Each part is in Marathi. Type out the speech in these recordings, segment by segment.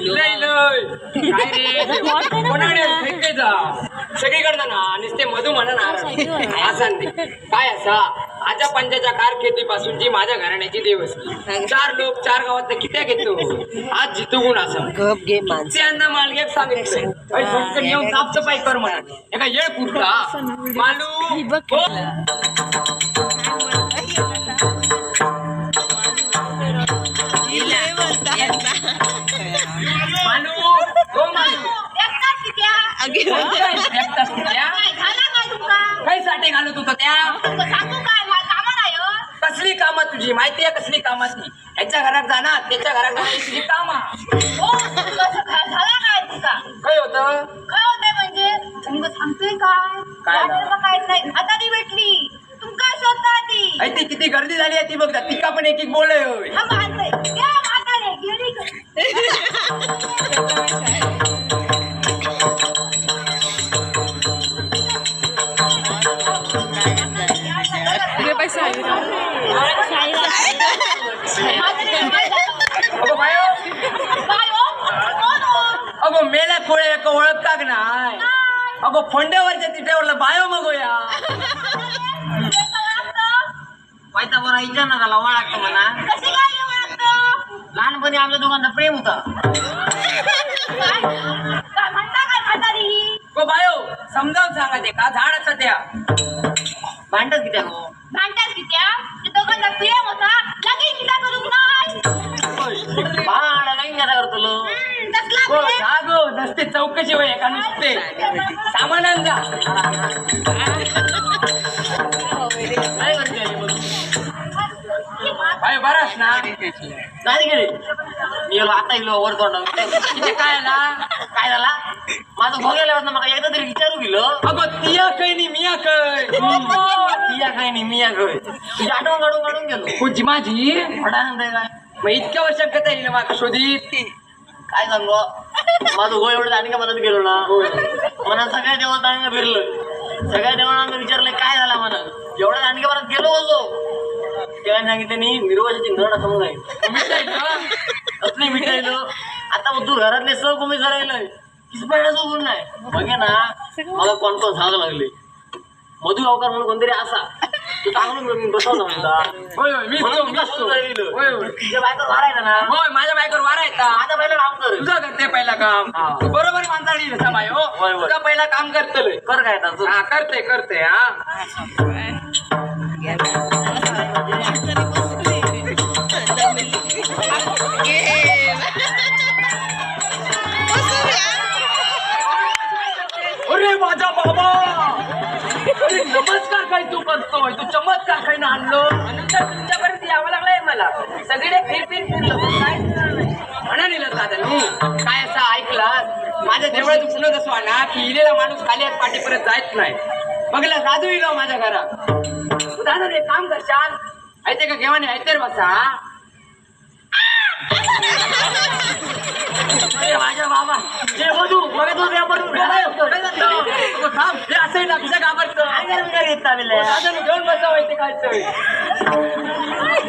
लय लय काय रे कोणाकडे फेके जा? सगळीकडे ना नुसते मधू म्हणा ना. असं. काय असा? आजा पंजाच्या कारकिर्दीपासूनची माझ्या घराण्याची देवस्थी चार लोक चार गावात कित्या घेतो? आज जितू गुण असं त्यांना मालगेत सांगितलं "अय, पटकन येऊन साफसफाई कर म्हणा. एका येळ पुरता. मालू. हो. मालू एकटाच? काही साठी घालत होतं त्या? कसली कामं तुझी? माहिती आहे कसली कामाची ह्याच्या घरात जाणार त्याच्या घरात जाणार ही तुझी कामा. काय होतं? सांगतोय काय काय वाटेल का काहीच नाही आता ती किती गर्दी झाली आहे ती बघ जा. तिका पण एक एक बोल हा खोळे एक ओळखताक नाय अगो फोंड्यावरच्या तिट्यावरला बायो मगोया. ओळखतं? पायता बरा विचार ना त्याला ओळखतो म्हणा ओळखतं? लहानपणी आमच्या दोघांचा प्रेम होता? गो बायो समजावून सांगा ते का? झाड असं त्या. भांडत किती हो भांडतात की त्या? ते दोघांचा प्रेम होता लगेच तिला करून नाही भांड नाही घेता करतो लो हम्म, तसला गो प्रेम. जा गो नसते चौकशी होय एका नुसते. सामानान जा काय करते आई? बायो बरास ना. झाली गेली मी गेलो आता गेलो वर तोंड किती काय आला काय झाला? माझं भोगायला होतं मग एकदा तरी विचारू गेलो. अगो तिया कै नि मिया कै पिया काय नाही मिया काय तुझी आठवण काढून काढून गेलो तुझी माझी? आहे काय मग इतक्या वर्षात कथा येईल मग शोधित? काय सांगू? माझं गोय एवढं आणि का मदत गेलो ना. म्हणा सगळ्या देवात आणि फिरलं. सगळ्या देवांना विचारलं काय झाला म्हणा एवढं आणि परत गेलो होतो. तेव्हा सांगितलं मी मिरवाची नड असं म्हणून असले मिठाईलो आता तू घरातले सग कोणी राहिलंय किस पडण्याचं गुण नाही बघे ना. मला कोण कोण सांगायला लागले. मधु गावकर म्हणून कोणतरी असा. चांगलं बसवलं म्हणता होय होय मीच तो, म्हणून मीच तो. होय होय. तुझ्या बायको मारायचा ना? होय माझ्या बायकोवर वारा येता माझा पहिलं काम कर. तुझं करते पहिला काम. हा. तू बरोबर माणसाळी बाय हो. होय, होय. तुझा पहिला काम करतलोय कर काय आता तू? हा करते करते हा. काय तू करतोय तू चमत्कार काही ना आणलो नंतर तुमच्यापर्यंत यावं लागलंय मला. सगळीकडे फिर फिर फिरलो काय म्हणा नेलं दादा काय असं ऐकला माझ्या देवळात पुन्हा असं ना की इलेला माणूस खाली हात पाठीपर्यंत जायच नाही. बघला राजू इलो माझ्या घरात. तू दादा एक काम करशाल ऐते का घेवाने? ऐतेर बसा अरे माझ्या बाबा हे बघा तू व्यापार थांब. हे असं ना तुझ्या घाबरतं दादा घेऊन बसावं इथे काय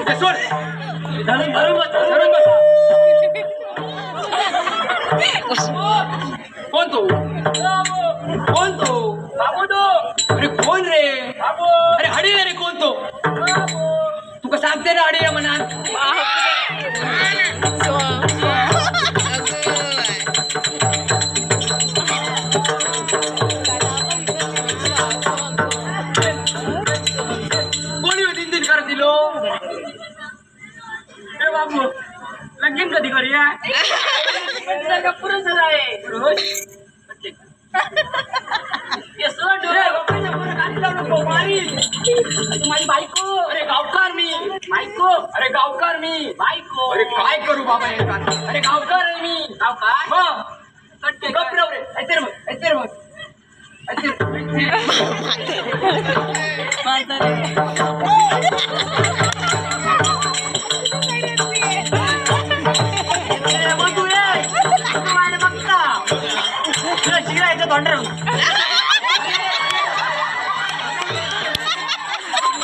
ते सोड. धरून धरून बसा धरून बसा. कोण तो? कोण तो? बाबू तो? अरे कोण रे? बाबू. अरे हडी रे कोण तो? तुका सांगते ना हडी म्हणा? माझ्या बघता तुला शिकायचं तोंडर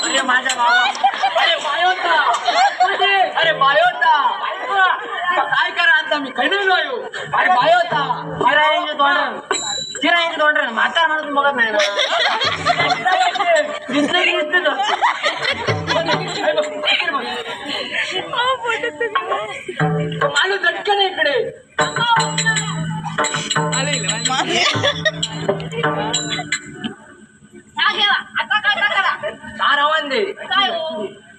अरे माझ्या बाबा अरे बायोता अरे बायोता काय करा आता मी काही नाही आयो अरे बाय होता चिरायांचे तोंड चिरायांचे तोंड म्हातार म्हणून बघत नाही ना दिसलं की दिसतं माणूस झटकन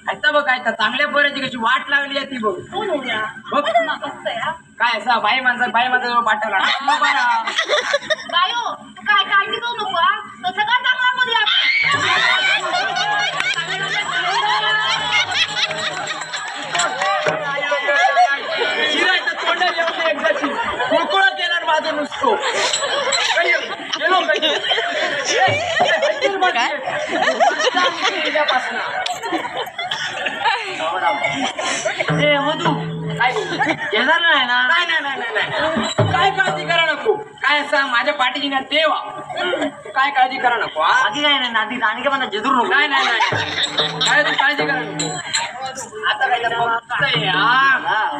आता बघ काय तर चांगल्या पोराची कशी वाट लागली आहे ती बघ. बघ? काय असा बाई माणसा बाई माणसाजवळ पाठवला बायो तू काय काळजी करू नको हा. तो सगळा चांगला मध्ये शिरायचं तोंडात येऊन दे एकदाची कुळकुळा केला माझं नुसतो. काही गेलो काही हट्टील. ए मधू. काय? येणार नाही ना? नाही नाही नाही नाही नाही. काय काळजी करा नको. काय असं माझ्या पाठीची ना देवा तू काय काळजी करा नको हा? बाकी काय नाही नाती आणि का मला जेदूर नको. नाही नाही नाही. काय तू काळजी करा नको. आता काय हा.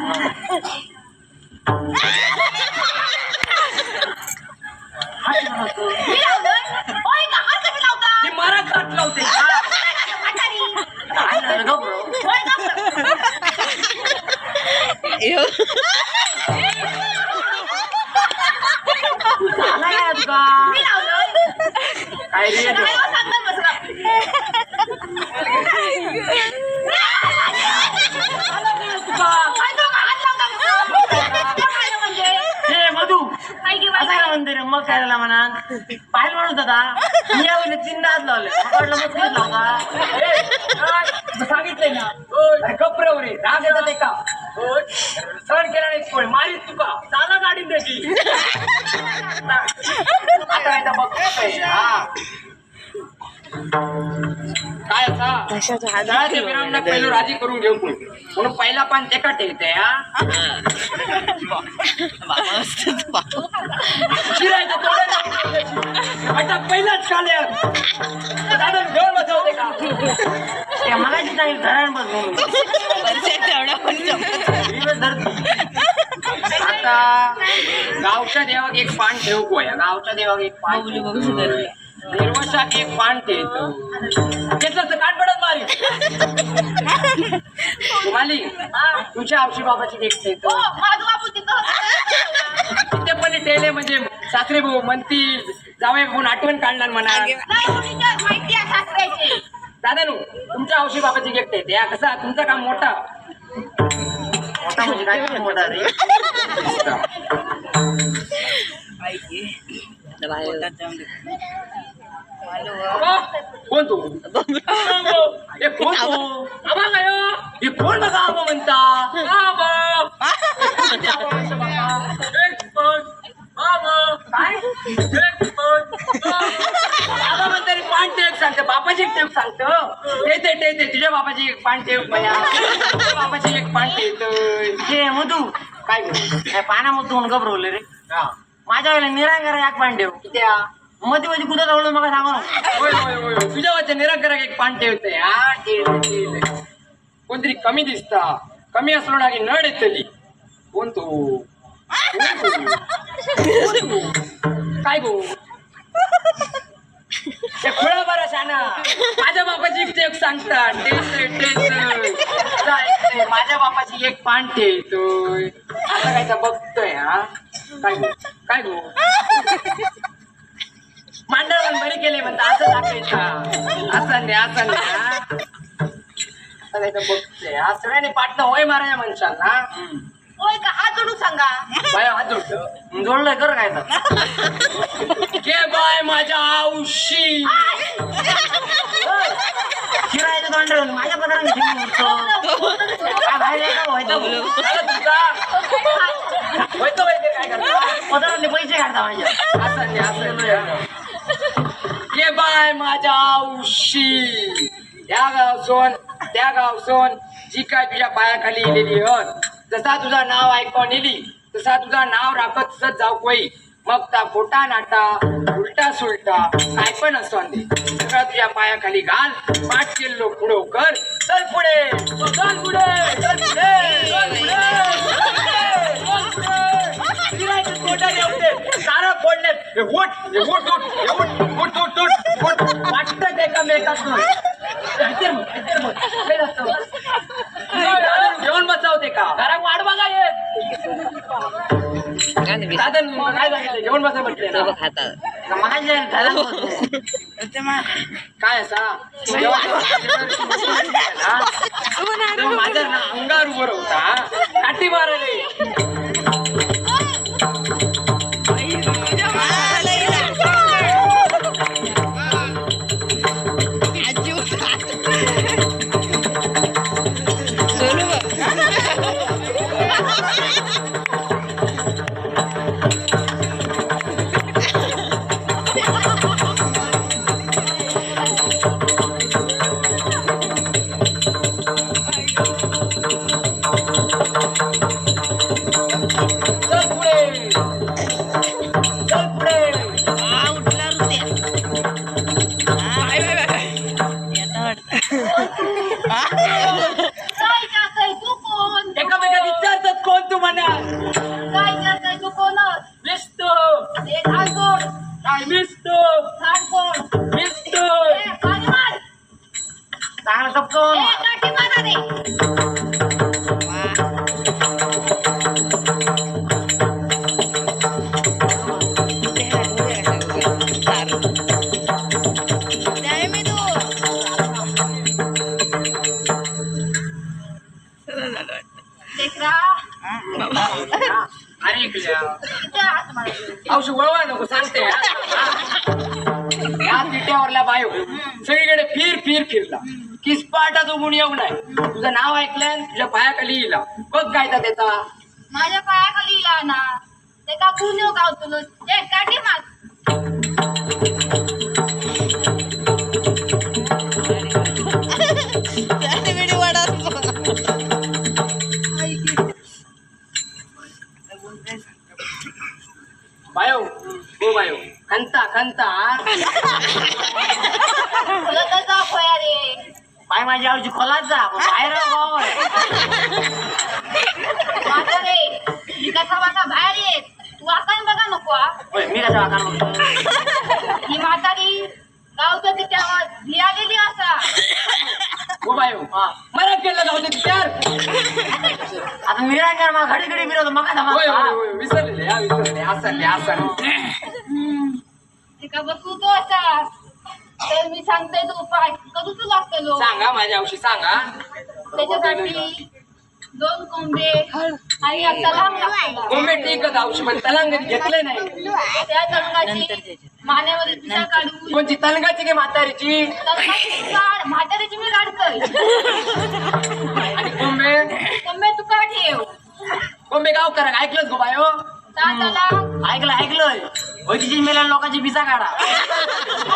मी लावलोय ओय का हात कशी लावता ती मरात काट लावते म्हातारी. काय झालं गं bro? ओय का झालं काय तुका मी लावलोय काय रे काय हो सांगत बसला काय तो का हात लावता बसला? त्या काय म्हणजे ए मधू काय की असं बाई? काय म्हणते रे मग काय झालं म्हणा पाहिलं म्हणत होता मी यावेळी तीन हात लावले मग सांगितलंय ना अरे राग येतात एका. सहन केला नाही कोण. मारीत तुका चाला गाडी त्याची आता काय हा. असा विरामना पहिलं राजी करून घेऊ कोण. म्हणून पहिला पान ते का ठेवते हा? शिरायचं आता पहिलाच काले दादा घेऊन बसवते का? ते सांगितलं धरण बस म्हणून दिवस धरती. आता गावच्या देवाक एक पान ठेव गोया गावच्या देवाक एक पान ठेव. निर्वशाक एक पान ठेवतो तर काट पडत मारी तुम्हाला तुझ्या औषधी बाबाची एक हो. ते पण टेले म्हणजे सासरे भाऊ म्हणतील जावई म्हणून आठवण काढणार म्हणा. दादा नु तुमच्या औषधी बाबाची गिफ्ट येते या कसा तुमचं काम मोठा. मोठा म्हणजे काय किती मोठा रे अबा, कोण तू हे कोण तू आबा काय हो? हे कोण बघा आबा म्हणता आबा कोणते आबा म्हणता बाबा? एक पण, आबा. काय एक पण, आबा. आबा म्हणता रे पान सांगते बापाची एक टेक सांगतो. ते ते ते ते तुझ्या बापाची एक पान बया तुझ्या बापाची एक पान टेकतोय हे मधू काय काय पाण्यामध्ये दोन घबरवले रे. माझ्या वेळेला निरांगार एक पाणी ठेव. किती मध्ये मध्ये कुठं जवळ मग सांगा. तुझ्या वरच्या निराकराक एक पान ठेवते हा कोणतरी कमी दिसता. कमी असलो ना की नड येतली. कोण तू? काय गो? खुळा बरा शाना. माझ्या बापाची एक सांगतात. माझ्या बापाची एक पान येतोय आता काय तर बघतोय हा? काय काय गो? मांडळ बरे केले म्हणता असं दाखवायचा. असं नाही असं नाही आता काय तर बघतोय हा? सगळ्यांनी पाटणं होय मारा या माणसांना ओय का? हात जोडून सांगा. बाय हात जोडतो जोडलंय कर काय तर के बाय माझ्या आऊशी शिरायचं तोंड ठेवून माझ्या पत्राने घेऊन उठतो. काय बाहेर आहे का? व्हायचं बोलू. झालं तुमचा होयतो होयते काय करता? पत्रातले पैसे काढता माझ्या. असं नाही असं नाही ये बाय माझ्या आऊशी या गाव सोन त्या गाव सोन जी काय तुझ्या पायाखाली इलेली हत जसा तुझा नाव ऐकून येली तसा तुझा नाव राखत तसंच जाऊ कोई. मग ता खोटा नाटा उलटा सुलटा काय पण असतो दे. सगळं तुझ्या पायाखाली घाल पाठ केलो पुढं कर. चल पुढे चल पुढे चल पुढे चल पुढे चल पुढे, उठ उठ उठ उठ उठ उठ उठ उठ. घेऊन बसवते का? जरा वाट बघा येत काय सांगितलं? बसा म्हटले घरात असा? हा? माझ्या अंगावर उभं होता काठी औषध वळवा नको सांगते. हा. या बायो सगळीकडे फिर फिर फिरला. किसपाटा तो गुण येऊ नाही तुझं नाव ऐकलं तुझ्या पायाखाली येला बघ काय त्या त्याचा. माझ्या पायाखाली इला ना. काठी बायो हो बायो. खंता खंता. तुला खोया रे. पाय माझ्या आवडीची खोलात जा बाहेर. माझा मी कसा बाहेर येत तू आता बघा नको हा. मी कशा वाकान बघतो? ही म्हातारी गावचं तिच्यावर भियालेली असा. हो बायो मला केलं जाऊ दे त्यार आता मी काय कर मला घडी घडी फिरवतो मग. विसरले हा. विसरले असं असं. ते का बसू तो असा. तर मी सांगते तो उपाय करू तू लागतो सांगा माझ्या औषधी सांगा. त्याच्यासाठी दोन कोंबे आणि तलांग कोंबे टिकत औषध पण तलांगण घेतलंय नाही. त्या तलंगाची मानेमध्ये पिसा काढून कोणती तलंगाची की म्हातारीची? म्हातारीची मी काढतोय. आणि कोंबे कोंबे तू का ठेव कोंबे गाव करा ऐकलंच गो बायो? तलांग ऐकलं तिची मेल्या लोकांची बिसा काढा.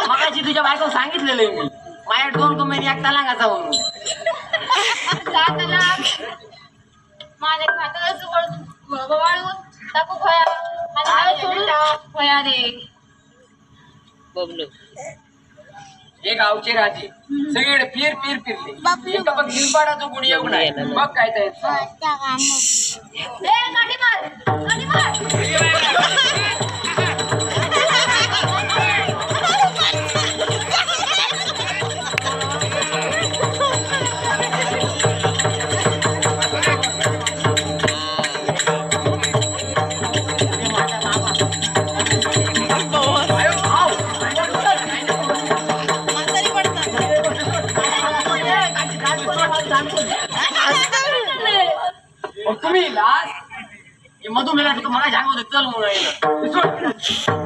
मगाशी तुझ्या बायको सांगितलेलं मी. माझ्या दोन कंपनी एक तलांगाचा म्हणून. त्या तलांग माने म्हाताऱ्याचं वाळून टाकू खोया. आणि हळद सोडून खोया रे. हे गावचे राजे. सगळीकडे फिर फिर फिरले. एका बघ निंबाडाचा गुण येऊ नाही बघ काय त्याचं ए काठी मार काठी मार मग तुम्ही लास्ट मधुमेला मला सांगत होते चल म्हणून सोड.